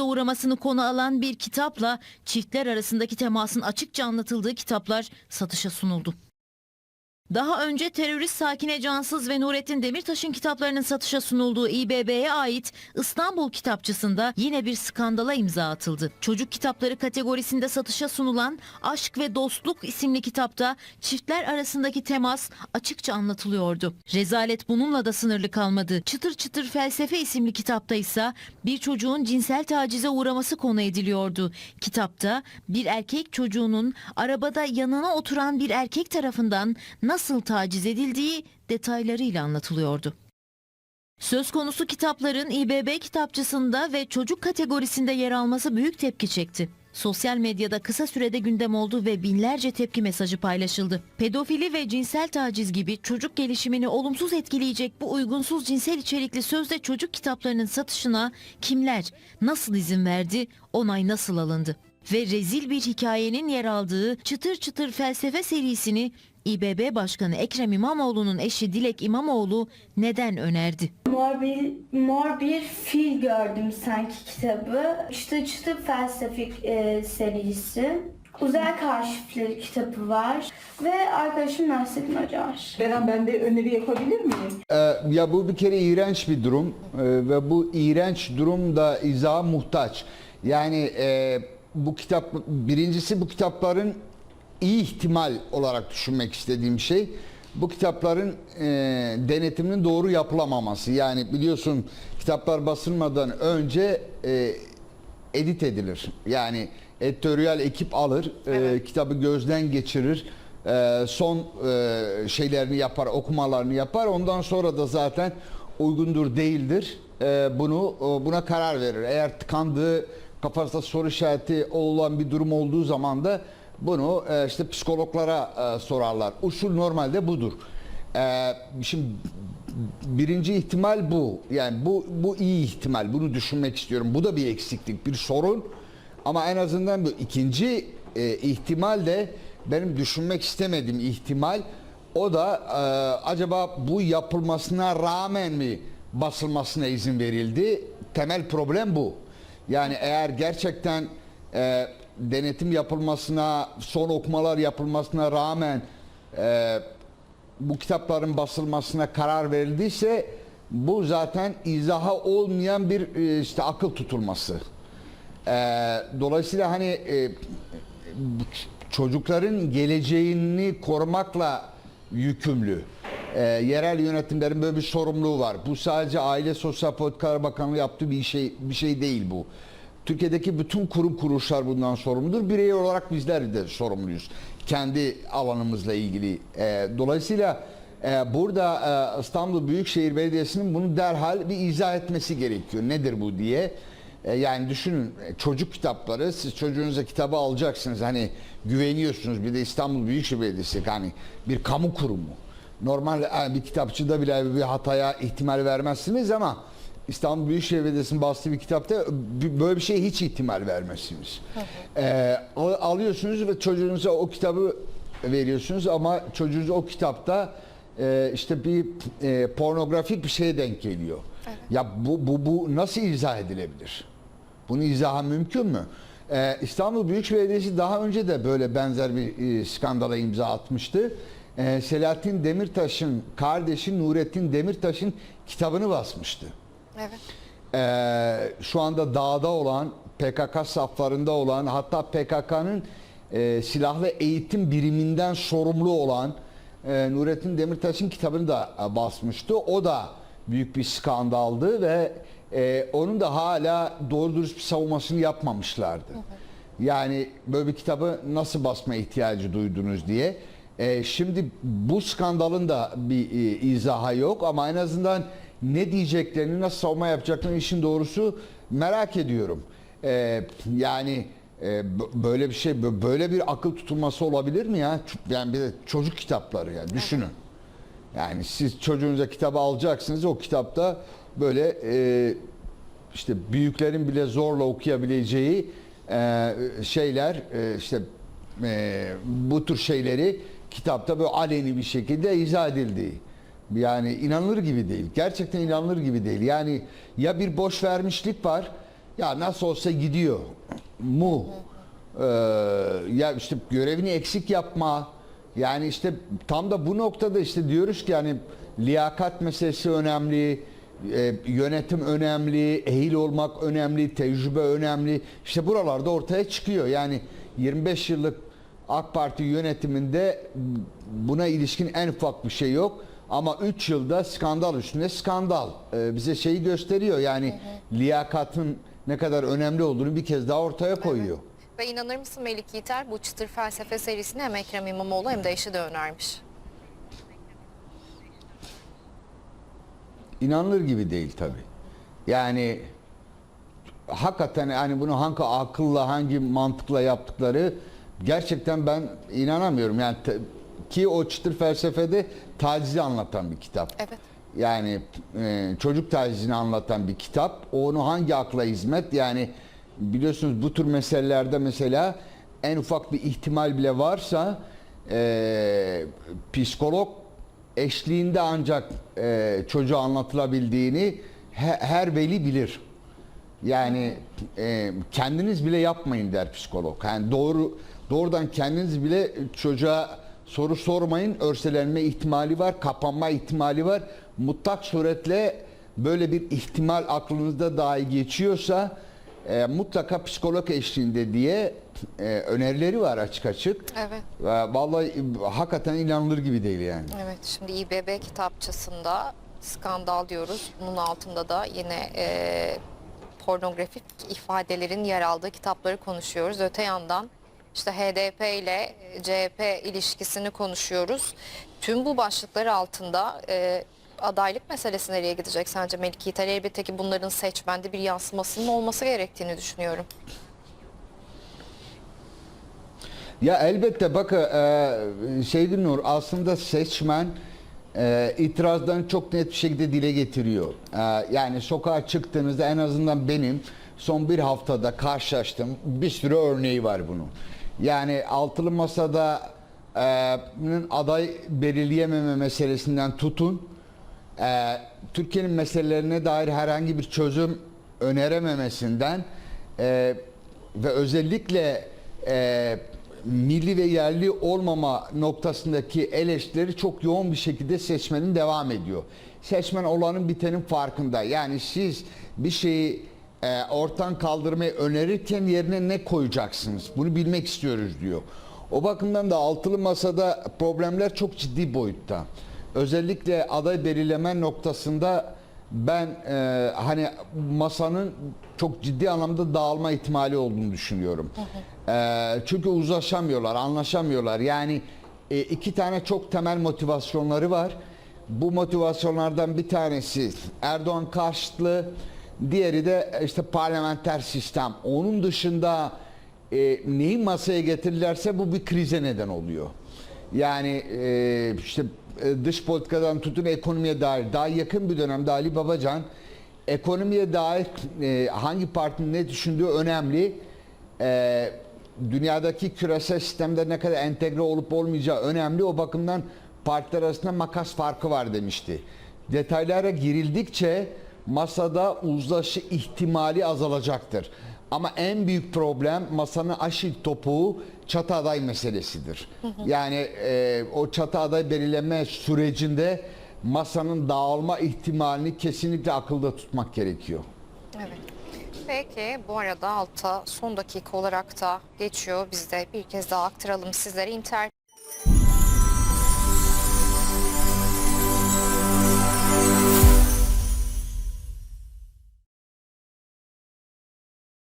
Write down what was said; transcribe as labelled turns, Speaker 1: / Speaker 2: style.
Speaker 1: uğramasını konu alan bir kitapla çiftler arasındaki temasın açıkça anlatıldığı kitaplar satışa sunuldu. Daha önce terörist Sakine Cansız ve Nurettin Demirtaş'ın kitaplarının satışa sunulduğu İBB'ye ait İstanbul kitapçısında yine bir skandala imza atıldı. Çocuk kitapları kategorisinde satışa sunulan Aşk ve Dostluk isimli kitapta çiftler arasındaki temas açıkça anlatılıyordu. Rezalet bununla da sınırlı kalmadı. Çıtır Çıtır Felsefe isimli kitapta ise bir çocuğun cinsel tacize uğraması konu ediliyordu. Kitapta bir erkek çocuğunun arabada yanına oturan bir erkek tarafından nasıl taciz edildiği detaylarıyla anlatılıyordu. Söz konusu kitapların İBB kitapçısında ve çocuk kategorisinde yer alması büyük tepki çekti. Sosyal medyada kısa sürede gündem oldu ve binlerce tepki mesajı paylaşıldı. Pedofili ve cinsel taciz gibi çocuk gelişimini olumsuz etkileyecek bu uygunsuz cinsel içerikli sözde çocuk kitaplarının satışına kimler, nasıl izin verdi, onay nasıl alındı? Ve rezil bir hikayenin yer aldığı Çıtır Çıtır Felsefe serisini İBB Başkanı Ekrem İmamoğlu'nun eşi Dilek İmamoğlu neden önerdi?
Speaker 2: Mor bir, mor bir fil gördüm sanki kitabı. Çıtı çıtı felsefik e, serisi. Uzay Kaşifleri kitabı var. Ve arkadaşım Nasrettin Hoca var.
Speaker 3: Beren ben de öneri yapabilir miyim?
Speaker 4: Ee, ya bu bir kere iğrenç bir durum Ee, ve bu iğrenç durum da izaha muhtaç. Yani e, bu kitap birincisi bu kitapların iyi ihtimal olarak düşünmek istediğim şey bu kitapların e, denetiminin doğru yapılamaması. Yani biliyorsun kitaplar basılmadan önce e, edit edilir. Yani editoryal ekip alır, e, kitabı gözden geçirir, e, son e, şeylerini yapar, okumalarını yapar. Ondan sonra da zaten uygundur değildir. E, bunu e, buna karar verir. Eğer tıkandığı kafasında soru işareti olan bir durum olduğu zaman da bunu e, işte psikologlara e, sorarlar. Usul normalde budur. E, şimdi birinci ihtimal bu. Yani bu bu iyi ihtimal. Bunu düşünmek istiyorum. Bu da bir eksiklik, bir sorun. Ama en azından bu ikinci e, ihtimal de benim düşünmek istemediğim ihtimal. O da e, acaba bu yapılmasına rağmen mi basılmasına izin verildi? Temel problem bu. Yani eğer gerçekten e, denetim yapılmasına, son okumalar yapılmasına rağmen e, bu kitapların basılmasına karar verildiyse bu zaten izaha olmayan bir e, işte akıl tutulması. E, dolayısıyla hani e, çocukların geleceğini korumakla yükümlü. E, yerel yönetimlerin böyle bir sorumluluğu var. Bu sadece Aile Sosyal Politikalar Bakanlığı yaptığı bir şey bir şey değil bu. Türkiye'deki bütün kurum kuruluşlar bundan sorumludur. Birey olarak bizler de sorumluyuz. Kendi alanımızla ilgili. E, dolayısıyla e, burada e, İstanbul Büyükşehir Belediyesi'nin bunu derhal bir izah etmesi gerekiyor. Nedir bu diye. E, yani düşünün e, çocuk kitapları siz çocuğunuza kitabı alacaksınız. Hani güveniyorsunuz. Bir de İstanbul Büyükşehir Belediyesi hani bir kamu kurumu. Normal e, bir kitapçıda bile bir hataya ihtimal vermezsiniz ama İstanbul Büyükşehir Belediyesi'nin bastığı bir kitapta böyle bir şeye hiç ihtimal vermezsiniz. Ee, al- alıyorsunuz ve çocuğunuza o kitabı veriyorsunuz ama çocuğunuz o kitapta e, işte bir e, pornografik bir şeye denk geliyor. Ya bu, bu, bu nasıl izah edilebilir? Bunu izahı mümkün mü? Ee, İstanbul Büyükşehir Belediyesi daha önce de böyle benzer bir e, skandala imza atmıştı. Ee, Selahattin Demirtaş'ın kardeşi Nurettin Demirtaş'ın kitabını basmıştı.
Speaker 5: Evet.
Speaker 4: Ee, şu anda dağda olan, PKK saflarında olan, hatta PKK'nın e, silahlı eğitim biriminden sorumlu olan e, Nurettin Demirtaş'ın kitabını da e, basmıştı. O da büyük bir skandaldı ve e, onun da hala doğru dürüst bir savunmasını yapmamışlardı. Yani böyle bir kitabı nasıl basma ihtiyacı duydunuz diye. E, şimdi bu skandalın da bir e, izahı yok ama en azından ne diyeceklerini, nasıl savunma yapacaklarını işin doğrusu merak ediyorum. E, yani e, böyle bir şey, bö- böyle bir akıl tutulması olabilir mi ya? Yani bir de çocuk kitapları yani düşünün. Yani siz çocuğunuza kitabı alacaksınız. O kitapta böyle e, işte büyüklerin bile zorla okuyabileceği e, şeyler e, işte e, bu tür şeyleri kitapta böyle aleni bir şekilde izah edildiği. Yani inanılır gibi değil. Gerçekten inanılır gibi değil. Yani ya bir boş vermişlik var ya nasıl olsa gidiyor mu? Ee, ya işte görevini eksik yapma. Yani işte tam da bu noktada işte diyoruz ki yani liyakat meselesi önemli, e, yönetim önemli, ehil olmak önemli, tecrübe önemli. İşte buralarda ortaya çıkıyor. Yani 25 yıllık AK Parti yönetiminde buna ilişkin en ufak bir şey yok. Ama 3 yılda skandal üstüne skandal Ee, bize şeyi gösteriyor. Yani liyakatın ne kadar önemli olduğunu bir kez daha ortaya koyuyor.
Speaker 5: Ve inanır mısın Melik Yiğiter bu çıtır felsefe serisini hem Ekrem İmamoğlu hem de eşi de önermiş.
Speaker 4: İnanılır gibi değil tabi. Yani hakikaten yani bunu hangi akılla hangi mantıkla yaptıkları gerçekten ben inanamıyorum. Yani ki o çıtır felsefede tacizi anlatan bir kitap.
Speaker 5: Evet.
Speaker 4: Yani e, çocuk tacizini anlatan bir kitap. Onu hangi akla hizmet? Yani biliyorsunuz bu tür meselelerde mesela en ufak bir ihtimal bile varsa e, psikolog eşliğinde ancak e, çocuğa anlatılabildiğini he- her veli bilir. Yani e, kendiniz bile yapmayın der psikolog. Yani doğru doğrudan kendiniz bile çocuğa soru sormayın. Örselenme ihtimali var, kapanma ihtimali var. Mutlak suretle böyle bir ihtimal aklınızda dahi geçiyorsa e, mutlaka psikolog eşliğinde diye e, önerileri var açık açık.
Speaker 5: Evet.
Speaker 4: E, vallahi hakikaten inanılır gibi değil yani.
Speaker 5: Evet şimdi İBB kitapçısında skandal diyoruz. Bunun altında da yine e, pornografik ifadelerin yer aldığı kitapları konuşuyoruz. Öte yandan işte HDP ile CHP ilişkisini konuşuyoruz. Tüm bu başlıklar altında e, adaylık meselesi nereye gidecek sence Melik Yiğiter? Elbette ki bunların seçmende bir yansımasının olması gerektiğini düşünüyorum.
Speaker 4: Ya elbette bak e, Şeydi Nur aslında seçmen e, itirazlarını çok net bir şekilde dile getiriyor. E, yani sokağa çıktığınızda en azından benim son bir haftada karşılaştığım bir sürü örneği var bunun. Yani altılı masada e, aday belirleyememe meselesinden tutun e, Türkiye'nin meselelerine dair herhangi bir çözüm önerememesinden e, ve özellikle e, milli ve yerli olmama noktasındaki eleştirileri çok yoğun bir şekilde seçmenin devam ediyor. Seçmen olanın bitenin farkında. Yani siz bir şeyi e, ortadan kaldırmayı önerirken yerine ne koyacaksınız? Bunu bilmek istiyoruz diyor. O bakımdan da altılı masada problemler çok ciddi boyutta. Özellikle aday belirleme noktasında ben e, hani masanın çok ciddi anlamda dağılma ihtimali olduğunu düşünüyorum. E, çünkü uzlaşamıyorlar, anlaşamıyorlar. Yani e, iki tane çok temel motivasyonları var. Bu motivasyonlardan bir tanesi Erdoğan karşıtlığı, diğeri de işte parlamenter sistem. Onun dışında e, neyi masaya getirirlerse bu bir krize neden oluyor. Yani e, işte e, dış politikadan tutun ekonomiye dair daha yakın bir dönemde Ali Babacan ekonomiye dair e, hangi partinin ne düşündüğü önemli. E, dünyadaki küresel sistemde ne kadar entegre olup olmayacağı önemli. O bakımdan partiler arasında makas farkı var demişti. Detaylara girildikçe masada uzlaşı ihtimali azalacaktır. Ama en büyük problem masanın aşil topuğu çatı aday meselesidir. Yani e, o çatı aday belirleme sürecinde masanın dağılma ihtimalini kesinlikle akılda tutmak gerekiyor.
Speaker 5: Evet. Peki bu arada alta son dakika olarak da geçiyor. Biz de bir kez daha aktaralım sizlere. Inter